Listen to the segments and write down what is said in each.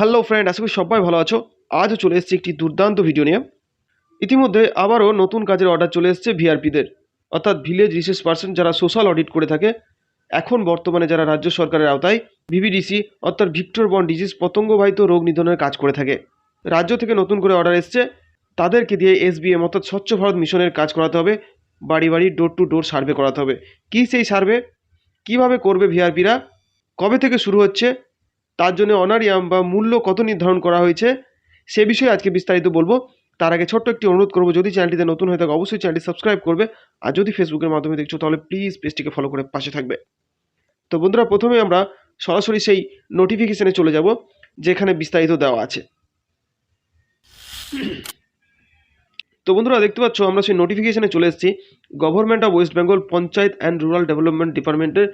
Hello friend আশা করি সবাই ভালো আছো। আজও চলে এসেছি একটি দুর্দান্ত ভিডিও নিয়ে। ইতিমধ্যে আবারও নতুন কাজের অর্ডার চলে এসেছে ভিআরপিদের অর্থাৎ ভিলেজ রিসোর্স পার্সন যারা সোশ্যাল অডিট করে থাকে, এখন বর্তমানে যারা রাজ্য সরকারের আওতায় ভিভিডিসি অর্থাৎ ভিক্টর বন ডিজিজ পতঙ্গবাহিত রোগ নিধনের কাজ করে থাকে। রাজ্য থেকে নতুন করে অর্ডার এসছে। তাদেরকে দিয়ে এসবিএম অর্থাৎ স্বচ্ছ ভারত মিশনের কাজ করাতে হবে। বাড়ি বাড়ি ডোর টু ডোর সার্ভে করাতে হবে। কী সেই সার্ভে কীভাবে করবে ভিআরপিরা কবে থেকে শুরু হচ্ছে? তার জন্য অনারিয়াম বা মূল্য কত নির্ধারণ করা হয়েছে, সে বিষয়ে আজকে বিস্তারিত বলব। তার আগে ছোট্ট একটি অনুরোধ করব, যদি চ্যানেলটিতে নতুন হয়ে থাকে, অবশ্যই চ্যানেলটি সাবস্ক্রাইব করবে। আর যদি ফেসবুকের মাধ্যমে দেখছ, তাহলে প্লিজ পেজটিকে ফলো করে পাশে থাকবে। তো বন্ধুরা, প্রথমে আমরা সরাসরি সেই নোটিফিকেশানে চলে যাব, যেখানে বিস্তারিত দেওয়া আছে। তো বন্ধুরা, দেখতে পাচ্ছ, আমরা সেই নোটিফিকেশানে চলে এসেছি। Government of West Bengal panchayat and rural development ডিপার্টমেন্টের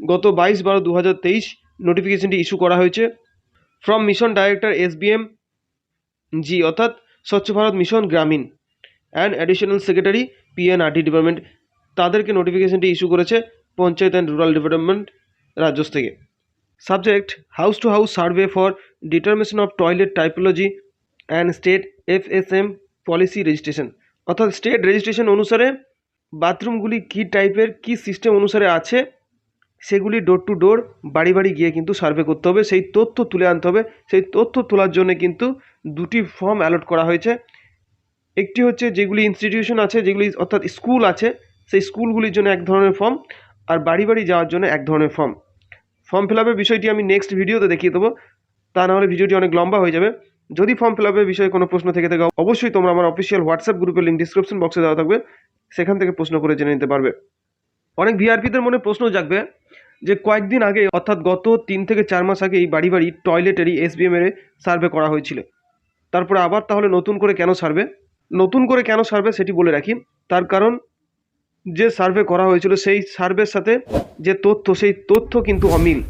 গত বাইশ বারো দু হাজার তেইশ নোটিফিকেশনটি ইস্যু করা হয়েছে। From mission director SBM G অর্থাৎ স্বচ্ছ Bharat mission Gramin and additional secretary PNRD department তাদেরকে নোটিফিকেশনটি ইস্যু করেছে পঞ্চায়েত অ্যান্ড রুরাল ডেভেলপমেন্ট রাজ্য থেকে। Subject house to house survey for determination of toilet typology and state FSM policy registration অর্থাৎ state registration অনুসারে বাথরুমগুলি কী টাইপের কী সিস্টেম অনুসারে আছে সেগুলি ডোর টু ডোর বাড়ি বাড়ি গিয়ে কিন্তু সার্ভে করতে হবে। সেই তথ্য তুলে আনতে হবে। সেই তথ্য তোলার জন্য কিন্তু দুটি ফর্ম অ্যালট করা হয়েছে। একটি হচ্ছে যেগুলি ইনস্টিটিউশন আছে, যেগুলি অর্থাৎ স্কুল আছে, সেই স্কুলগুলির জন্য এক ধরনের ফর্ম আর বাড়ি বাড়ি যাওয়ার জন্য এক ধরনের ফর্ম ফর্ম ফিল আপের বিষয়টি আমি নেক্সট ভিডিওতে দেখিয়ে দেবো। তা নাহলে ভিডিওটি অনেক লম্বা হয়ে যাবে। যদি ফর্ম ফিল আপের বিষয়ে কোনো প্রশ্ন থেকে থাকে, অবশ্যই তোমরা আমার অফিসিয়াল হোয়াটসঅ্যাপ গ্রুপের লিঙ্ক ডিসক্রিপশন বক্সে দেওয়া থাকবে। সেখান থেকে প্রশ্ন করে জেনে নিতে পারবে। অনেক ভিআরপিদের মনে প্রশ্ন জাগবে যে কয়েকদিন আগে, অর্থাৎ গত তিন থেকে চার মাস আগে, এই বাড়ি বাড়ি টয়লেটেরই এসবিএম এর সার্ভে করা হয়েছিল। তারপরে আবার তাহলে নতুন করে কেন সার্ভে? নতুন করে কেন সার্ভে সেটি বলে রাখি। তার কারণ, যে সার্ভে করা হয়েছিল, সেই সার্ভের সাথে যে তথ্য, সেই তথ্য কিন্তু অমিল।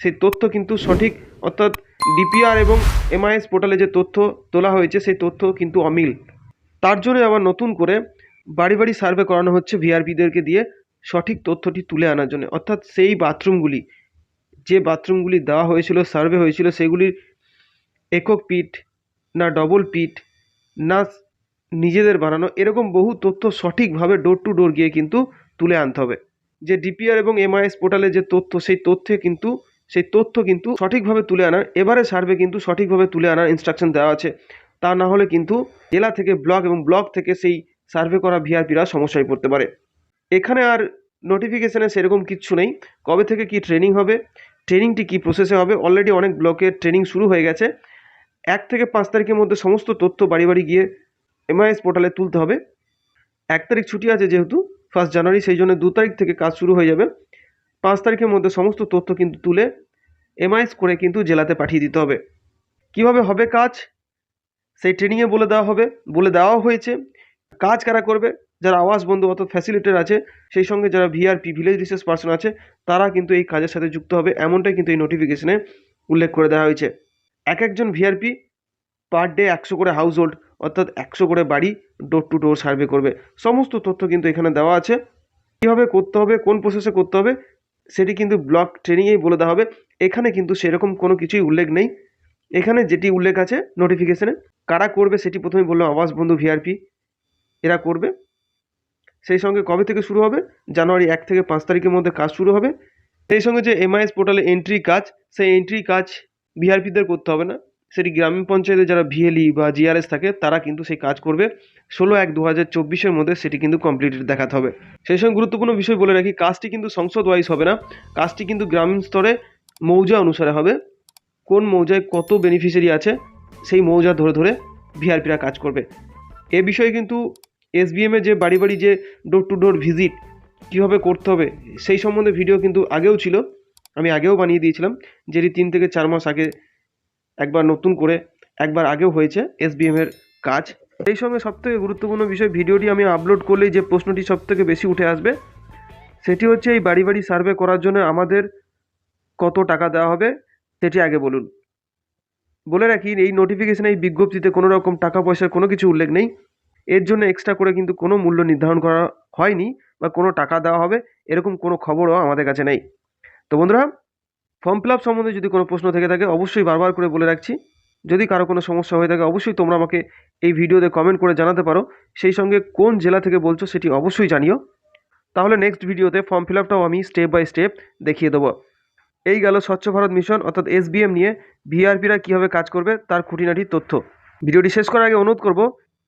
সেই তথ্য কিন্তু সঠিক, অর্থাৎ ডিপিআর এবং এমআইএস পোর্টালে যে তথ্য তোলা হয়েছে, সেই তথ্য কিন্তু অমিল। তার জন্য আবার নতুন করে বাড়ি বাড়ি সার্ভে করানো হচ্ছে ভিআরপিদেরকে দিয়ে। সঠিক তথ্যটি তুলে আনার জন্য। অর্থাৎ সেই বাথরুমগুলি, যে বাথরুমগুলি দেওয়া হয়েছিল, সার্ভে হয়েছিল, সেগুলির একক পিট না ডবল পিট না নিজেদের বানানো, এরকম বহু তথ্য সঠিকভাবে ডোর টু ডোর গিয়ে কিন্তু তুলে আনতে হবে। যে ডিপিআর এবং এমআইএস পোর্টালে যে তথ্য, সেই তথ্যে কিন্তু, সেই তথ্য কিন্তু সঠিকভাবে তুলে আনার, এবারে সার্ভে কিন্তু সঠিকভাবে তুলে আনার ইনস্ট্রাকশন দেওয়া আছে। তা না হলে কিন্তু জেলা থেকে ব্লক এবং ব্লক থেকে সেই সার্ভে করা ভিআরপিরা সমস্যায় পড়তে পারে। এখানে আর নোটিফিকেশানে সেরকম কিচ্ছু নেই। কবে থেকে কি ট্রেনিং হবে? ট্রেনিংটি কি প্রসেসে হবে? অলরেডি অনেক ব্লকের ট্রেনিং শুরু হয়ে গেছে। এক থেকে পাঁচ তারিখের মধ্যে সমস্ত তথ্য বাড়ি বাড়ি গিয়ে এমআইএস পোর্টালে তুলতে হবে। এক তারিখ ছুটি আছে যেহেতু ফার্স্ট জানুয়ারি সেই জন্য দু তারিখ থেকে কাজ শুরু হয়ে যাবে। পাঁচ তারিখের মধ্যে সমস্ত তথ্য কিন্তু তুলে এমআইএস করে কিন্তু জেলাতে পাঠিয়ে দিতে হবে। কীভাবে হবে কাজ? সেই ট্রেনিংয়ে বলে দেওয়া হবে। বলে দেওয়াও হয়েছে। কাজ কারা করবে? যারা আওয়াজ বন্ধু অর্থাৎ ফ্যাসিলিটের আছে, সেই সঙ্গে যারা ভিআরপি ভিলেজ রিসার্চ পার্সন আছে, তারা কিন্তু এই কাজের সাথে যুক্ত হবে। এমনটাই কিন্তু এই নোটিফিকেশনে উল্লেখ করে দেওয়া হয়েছে। এক একজন ভিআরপি পার ডে একশো করে হাউস হোল্ড অর্থাৎ একশো করে বাড়ি ডোর টু ডোর সার্ভে করবে। সমস্ত তথ্য কিন্তু এখানে দেওয়া আছে। কীভাবে করতে হবে, কোন প্রসেসে করতে হবে, সেটি কিন্তু ব্লক ট্রেনিংয়েই বলে দেওয়া হবে। এখানে কিন্তু সেরকম কোনো কিছুই উল্লেখ নেই। এখানে যেটি উল্লেখ আছে নোটিফিকেশনে কারা করবে সেটি প্রথমে বললাম আবাস বন্ধু ভিআরপি এরা করবে। সেই সঙ্গে কবে থেকে শুরু হবে? জানুয়ারি এক থেকে পাঁচ তারিখের মধ্যে কাজ শুরু হবে। সেই সঙ্গে যে এমআইএস পোর্টালে এন্ট্রি কাজ, সেই এন্ট্রি কাজ ভিআরপিদের করতে হবে না। সেটি গ্রামীণ পঞ্চায়েতে যারা ভিএলই বা জিআরএস থাকে, তারা কিন্তু সেই কাজ করবে। ষোলো এক দু হাজার চব্বিশের মধ্যে সেটি কিন্তু কমপ্লিটেড দেখাতে হবে। সেই সঙ্গে গুরুত্বপূর্ণ বিষয় বলে রাখি, কাজটি কিন্তু সংসদ ওয়াইজ হবে না। কাজটি কিন্তু গ্রামীণ স্তরে মৌজা অনুসারে হবে। কোন মৌজায় কত বেনিফিশিয়ারি আছে, সেই মৌজা ধরে ধরে ভিআরপিরা কাজ করবে। এ বিষয়ে কিন্তু এসবিএমে যে বাড়ি বাড়ি যে ডোর টু ডোর ভিজিট কীভাবে করতে হবে, সেই সম্বন্ধে ভিডিও কিন্তু আগেও ছিল, আমি আগেও বানিয়ে দিয়েছিলাম যেটি তিন থেকে চার মাস আগে একবার নতুন করে একবার আগেও হয়েছে এসবিএমের কাজ। এই সঙ্গে সবথেকে গুরুত্বপূর্ণ বিষয় ভিডিওটি আমি আপলোড করলেই যে প্রশ্নটি সবথেকে বেশি উঠে আসবে, সেটি হচ্ছে এই বাড়ি বাড়ি সার্ভে করার জন্য আমাদের কত টাকা দেওয়া হবে, সেটি আগে বলুন। বলে রাখি, এই নোটিফিকেশনে এই বিজ্ঞপ্তিতে কোনো রকম টাকা পয়সার কোনো কিছু উল্লেখ নেই। এর জন্য এক্সট্রা করে কিন্তু কোনো মূল্য নির্ধারণ করা হয়নি বা কোনো টাকা দেওয়া হবে, এরকম কোনো খবরও আমাদের কাছে নেই। তো বন্ধুরা ফর্ম ফিল আপ সম্বন্ধে যদি কোনো প্রশ্ন থেকে থাকে, অবশ্যই বারবার করে বলে রাখছি। যদি কারও কোনো সমস্যা হয়ে থাকে, অবশ্যই তোমরা আমাকে এই ভিডিওতে কমেন্ট করে জানাতে পারো। সেই সঙ্গে কোন জেলা থেকে বলছো সেটি অবশ্যই জানিও। তাহলে নেক্সট ভিডিওতে ফর্ম ফিল আপটাও আমি স্টেপ বাই স্টেপ দেখিয়ে দেবো। এই গেল স্বচ্ছ ভারত মিশন অর্থাৎ এসবিএম নিয়ে ভিআরপিরা কীভাবে কাজ করবে, তার খুঁটিনাটি তথ্য। ভিডিওটি শেষ করার আগে অনুরোধ করব